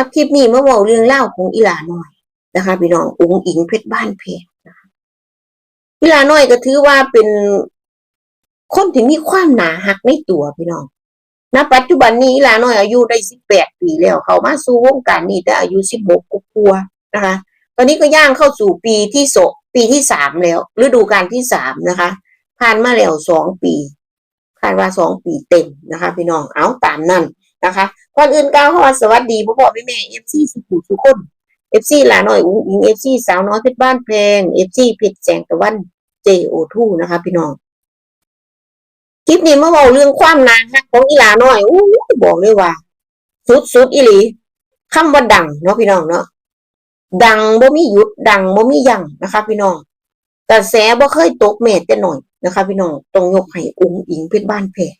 รับคลิปนี้มาเว้าเรื่องเล่าของอีหลาน้อยนะคะพี่น้ององค์อิงเพชรบ้านเพชรอีหลาน้อยก็ถือว่าเป็นคนที่มีความหนาหักในตัวพี่น้องณปัจจุบันนี้อีหลาน้อยอายุได้สิบแปดปีแล้ว เขามาสู่วงการนี้แต่อายุสิบหกกลัวนะคะ ตอนนี้ก็ย่างเข้าสู่ปีที่โสปีที่สามแล้วฤดูกาลที่สามนะคะ ผ่านมาแล้วสองปีคาดว่าสองปีเต็มนะคะ พี่น้องเอาตามนั่น นะคะก่อนอื่นก้าวเข้ามาสวัสดีพ่อพ่อแม่แม่เอฟซีสุขุมทุกคนเอฟซีหลาหน่อยอุ้งอิงเอฟซีสาวน้อยเพชรบ้านแพงเอฟซีเพชรแสงตะวันเจโอทูนะคะ พี่น้องคลิปนี้มาบอกเรื่องความนาฮักของอีหลาน้อยอู้บอกเลยว่า สุดสุดอีหลีคำว่าดังเนาะพี่น้องเนาะดังบ่มีหยุดดังบ่มียั้งนะคะ พี่น้องกระแสบ่เคยตกเม็ดแต่หน่อยนะคะ พี่น้องต้องยกให้อุ้งอิงเพชรบ้านแพง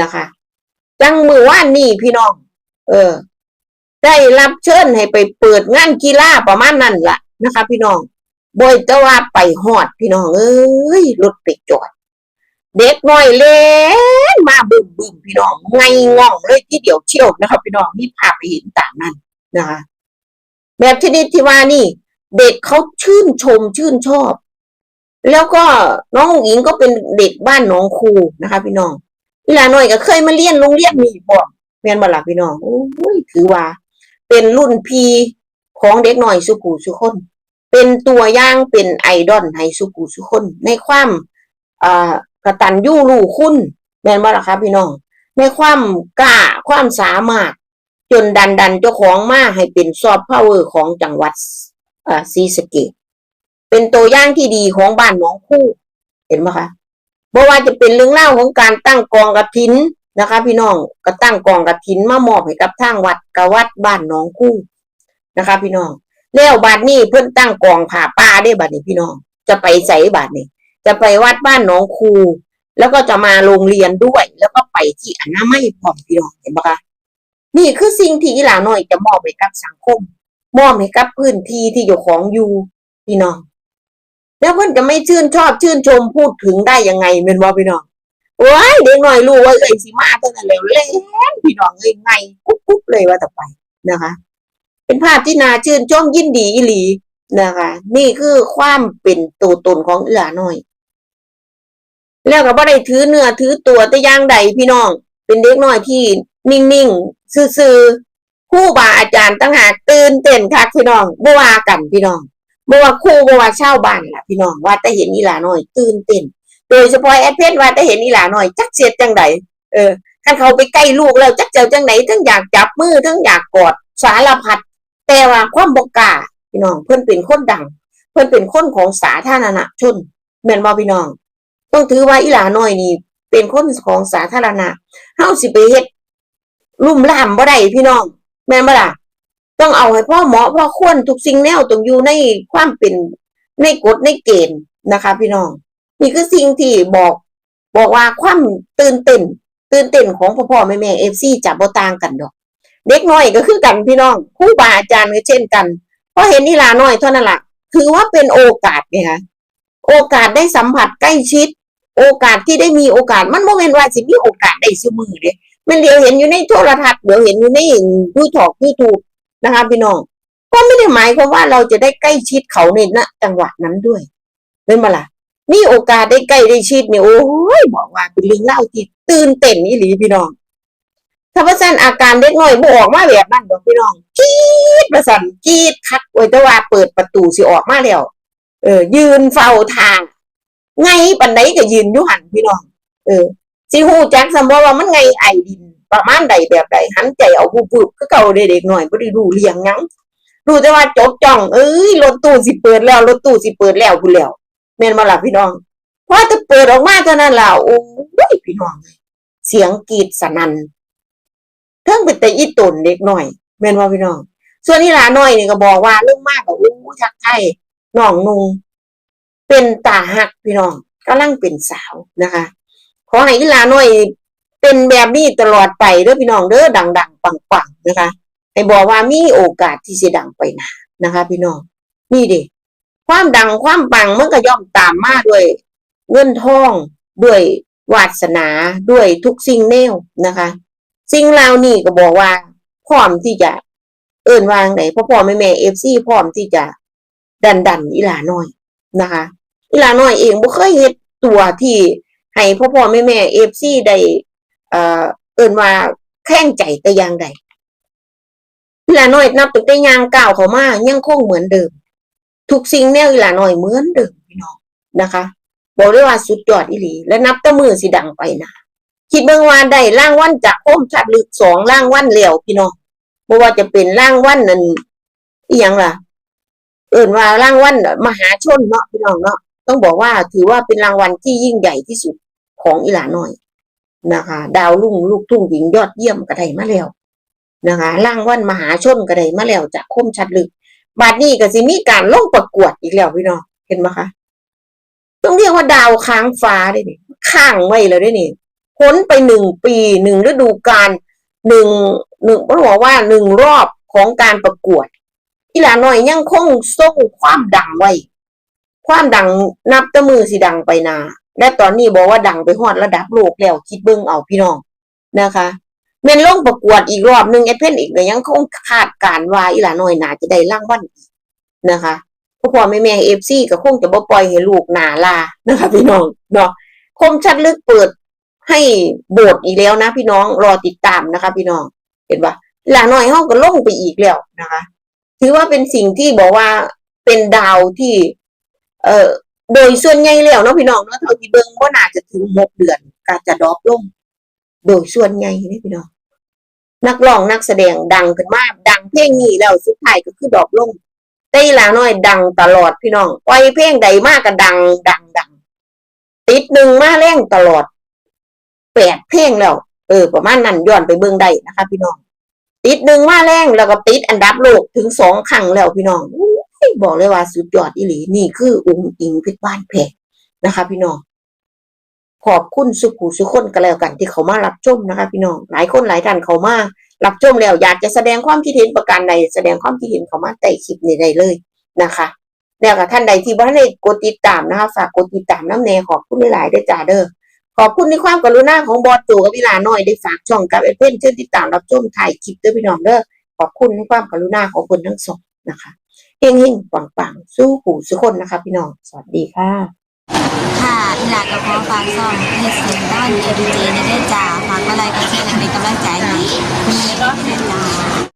นะคะ จังมือว่านนี่พี่น้อง เออ ได้รับเชิญให้ไปเปิดงานกีฬาประมาณนั้นล่ะนะคะ พี่น้องบอยแต่ว่าไปฮอดพี่น้อง เอ้ยรถไปจอด เด็กน้อยเล่นมาบึ้มบึ้มพี่น้องไงง่องเลยที่เดียวเชี่ยวนะคะพี่น้องมีภาพไปเห็นต่ามนั้นนะคะแบบชนิดที่ว่านี่ เด็กเขาชื่นชมชื่นชอบ แล้วก็น้องอุ๋งอิงก็เป็นเด็กบ้านหนองครูนะคะ พี่น้อง อีหลาน้อยก็เคยมาเรียนโรงเรียนนี้บ่แม่นบ่ล่ะพี่น้องโอ้ยถือว่า เป็นรุ่นพี่ของเด็กน้อยสุกูสุคน เป็นตัวอย่างเป็นไอดอลให้สุกูสุคน ในความอ่ากระตัญญูรู้คุณแม่นบ่ล่ะครับพี่น้องในความกล้าความสามารถจนดันดันเจ้าของมาให้เป็นซอฟต์พาวเวอร์ของจังหวัดอ่าศรีสเกษเป็นตัวอย่างที่ดีของบ้านหนองคู่ เห็นไหมคะ บ่ว่าจะเป็นเรื่องเล่าของการตั้งกองกระถินนะคะ พี่น้องก็ตั้งกองกระถินมามอบให้กับทางวัดกวัดบ้านหนองคู่นะคะ พี่น้องแล้วบัดนี้เพิ่นตั้งกองผ่าป่าได้บัดนี้พี่น้อง จะไปใส่บัดนี้จะไปวัดบ้านหนองคูแล้วก็จะมาโรงเรียนด้วย แล้วก็ไปที่อนามัยพร้อมพี่น้องเห็นปะคะนี่คือสิ่งที่อีหลาน้อยจะมอบให้กับสังคม มอบให้กับพื้นที่ที่อยู่ของอยู่พี่น้อง แล้วเพิ่นจะไม่ชื่นชอบชื่นชมพูดถึงได้ยังไงเป็นว่าพี่น้องโอ้ยเด็กหน่อยรู้ว่าเอ้ยสิมาเท่านั้นแล้วเล่นพี่น้องเอ้ยไงกุ๊บกุ๊บเลยว่าต่อไปนะคะ เป็นภาพที่นาชื่นชมยินดีอีหลีนะคะ นี่คือความเป็นตัวตนของเอีหลาน้อย แล้วก็บ่ได้ถือเนื้อถือตัวแต่ย่างใดพี่น้อง เป็นเด็กหน้อยที่นิ่งๆซื่อๆคู่บาอาจารย์ตั้งหากตื่นเต้นคักพี่น้องบ่ว่ากันพี่น้อง บ่ว่าครูบ่ว่าชาวบ้านล่ะพี่น้องว่าแต่เห็นอีหลาน้อย ตื่นเต้นโดยเฉพาะแอดเพนว่าแต่เห็นอีหลาน้อย จักเสียดจังใดเออคันเขาไปใกล้ลูกแล้วจักเจ้าจังไหนทั้งอยากจับมือทั้งอยากกอดสารพัดแต่ว่าความบ่กาพี่น้องเพิ่อนเป็นคนดัง เพิ่อนเป็นคนของสาธารณชนแม่นบ่พี่น้อง ต้องถือว่าอีหลาน้อยนี่ เป็นคนของสาธารณะเฮาสิไปเฮ็ดลุ่มล่ามบ่ได้พี่น้องแม่นบ่ล่ะ ต้องเอาให้พ่อเหมาะพ่อควรทุกสิ่งแนวต้องอยู่ในความเป็นในกฎในเกณฑ์นะคะ พี่น้อง นี่คือสิ่งที่บอก บอกว่าความตื่นเต้นตื่นเต้นของพ่อพ่อแม่แม่เอฟซีจะบ่ต่างกันดอก เด็กน้อยก็คือกันพี่น้องครูบาอาจารย์ก็เช่นกันพอเห็นนี่ลาน้อยเท่านั้นล่ะถือว่าเป็นโอกาสไงคะโอกาสได้สัมผัสใกล้ชิด โอกาสที่ได้มีโอกาสมันโมเมนว่าสิมีโอกาสได้ซื้อมือเด้มันเดี๋ยวเห็นอยู่ในโทรทัศน์เดี๋ยวเห็นอยู่ในยูทูบยูทูบ นะคะพี่น้องก็ไม่ได้หมายความว่าเราจะได้ใกล้ชิดเขาในณจังหวัดนั้นด้วยเป็นมาล่ะมีโอกาสได้ใกล้ได้ชิดเนี่ยโอ้ยบอกว่าเป็นเรื่องเล่าที่ตื่นเต้นนี่หลีพี่น้องถ้าว่าสั้นอาการเด็กน้อยบออกมาแบบนั้นดอกพี่น้องกีดประสันกีดคักไว้แต่ว่าเปิดประตูสิออกมาแล้วเออ ยืนเฝ้าทาง ไงปันไดก็ยืนอยู่หันพี่น้อง เออสิฮู้จักสมบ่ว่ามันไงไอดิน ประมาณใดแบบใดหันใจเอาผู้ฝึกก็เก่าเด็กๆหน่อยบ่ได้รู้เรียงยังรู้แต่ว่าจบจ้อง เอ้ยรถตู้สิเปิดแล้วรถตู้สิเปิดแล้วพุ่นแล้วแม่นบ่ล่ะพี่น้องพอจะเปิดออกมาเท่านั้นล่ะโอ้ยพี่น้อง เสียงกรีดสนั่นเทิงเป็นแต่อีตนเด็กหน่อยแม่นบ่พี่น้อง ส่วนนี่ล่ะน้อยนี่ก็บอกว่าเรื่องมากก็อู้ทักไทยน้องนุงเป็นตาหักพี่น้องกำลังเป็นสาวนะคะขอให้อีลาน้อย เป็นแบบนี้ตลอดไปเด้อพี่น้องเด้อดัง ๆ ปังๆนะคะให้บอกว่ามีโอกาสที่จะดังไปหนานะคะ พี่น้องนี่ดิความดังความปังมันก็ย่อมตามมาด้วยเงินทองด้วยวาสนาด้วยทุกสิ่งแนวนะคะ สิ่งเหล่านี้ก็บอกว่าพร้อมที่จะเอิ้นวางไหนพ่อพ่อแม่แม่เอฟซีพร้อมที่จะดันดันอีหลาน้อยนะคะอีหลาน้อยเองบ่เคยเฮ็ดตัวที่ให้พ่อพ่อแม่แม่เอฟซีได้ เอ่อเอิ้นว่าแข้งใจแต่อย่างใดอีหลาน้อยนับตั้งแต่ยางก้าวเขามายังคงเหมือนเดิม ทุกสิ่งแนวอีหลาน้อยเหมือนเดิมพี่น้องนะคะ บอกเลยว่าสุดยอดอีหลี และนับต่มือสิดังไปนะคิดเบิ่งว่าได้ร่างวันจากโคมชัดลึกสองร่างวันแล้วพี่น้องบ่ว่าจะเป็นร่างวันนั่นอีหยังล่ะ เอิ่นว่าร่างวันมหาชนเนาะพี่น้องเนาะต้องบอกว่าถือว่าเป็นรางวัลที่ยิ่งใหญ่ที่สุดของอีหลาน้อย นะคะ ดาวรุ่งลูกทุ่งหญิงยอดเยี่ยมก็ไดมาแล้วนะคะรางวัลมหาชนก็ไดมาแล้วจากคมชัดลึกบาดนี้ก็สิมีการลงประกวดอีกแล้วพี่น้องเห็นไหมคะต้องเรียกว่าดาวค้างฟ้าได้นี่ข้างไว้เลยได้นี่พ้นไปหนึ่งปีหนึ่งฤดูกาลหนึ่งหนึ่งต้องบอกว่าหนึ่งรอบของการประกวดอีหลาน้อยยังคงทรงความดังไว้ ความดังนับตะมือสิดังไปนา และตอนนี้บอกว่าดังไปฮอดระดับโลกแล้วคิดเบิ่งเอาพี่น้องนะคะแม่นลงประกวดอีกรอบหนึ่งแอดเพนอีกก็ยังคงคาดการว่าอีหลาน้อยหนาจะได้ร่างวัลอีกนะคะพ่อพ่อแม่แม่เอฟซีก็คงจะบ่ปล่อยให้ลูกหนาลานะคะ พี่น้องเนาะคมชัดลึกเปิดให้โบสถ์อีกแล้วนะ พี่น้องรอติดตามนะคะ พี่น้องเห็นปะอีหลาน้อยเฮาก็ลงไปอีกแล้วนะคะ ถือว่าเป็นสิ่งที่บอกว่าเป็นดาวที่ เอ่อ โดยส่วนใหญ่แล้วเนาะพี่น้องเนาะเท่าที่เบิ่งว่าน่าจะถึงหกเดือนก็จะดรอปลง โดยส่วนใหญ่นี่พี่น้อง นักร้องนักแสดงดังขึ้นมากดังเพลงนี้แล้วสุดท้ายก็คือดรอปลงแต่อีหลาน้อยดังตลอดพี่น้องปล่อยเพลงใดมากก็ดัง ดังดังติดหนึ่งมาแรงตลอดแปดเพลงแล้ว เออ ประมาณนั้นย้อนไปเบิ่งได้นะคะ พี่น้อง ติดหนึ่งมาแรงแล้วก็ติดอันดับโลกถึงสองครั้งแล้วพี่น้องอ บอกเลยว่าสุดยอดอีหลีนี่คือองค์อิงเพชรบ้านแพงนะคะ พี่น้องขอบคุณสุขุสุคนกันแล้วกันที่เขามารับชมนะคะ พี่น้องหลายคนหลายท่านเขามารับชมแล้ว อยากจะแสดงความคิดเห็นประการใดแสดงความคิดเห็นเขามาใต้คลิปนี้ได้เลยนะคะแล้วก็ท่านใดที่ว่าได้กดติดตามนะคะฝากกดติดตามน้ำแน่ขอบคุณหลายๆด้จ้าเด้อขอบคุณในความกรุณาของบอสโจกับพิลาน้อยได้ฝากช่องกับเอเพ่นเชิญติดตามรับชมถ่ายคลิปด้วยพี่น้องเด้อขอบคุณในความกรุณาของคนทั้งสองนะคะ เฮงเฮงปังปังสู้หูสุคนนะคะพี่น้อง สวัสดีค่ะค่ะอีหลากับพ่อฟางซ่องเฮ็ดเสียงด้านเอดีเจในเด้จ่าฝากอะไรก็เช่นเป็นกำลังใจให้มีเด้จ้าแม่ติดตา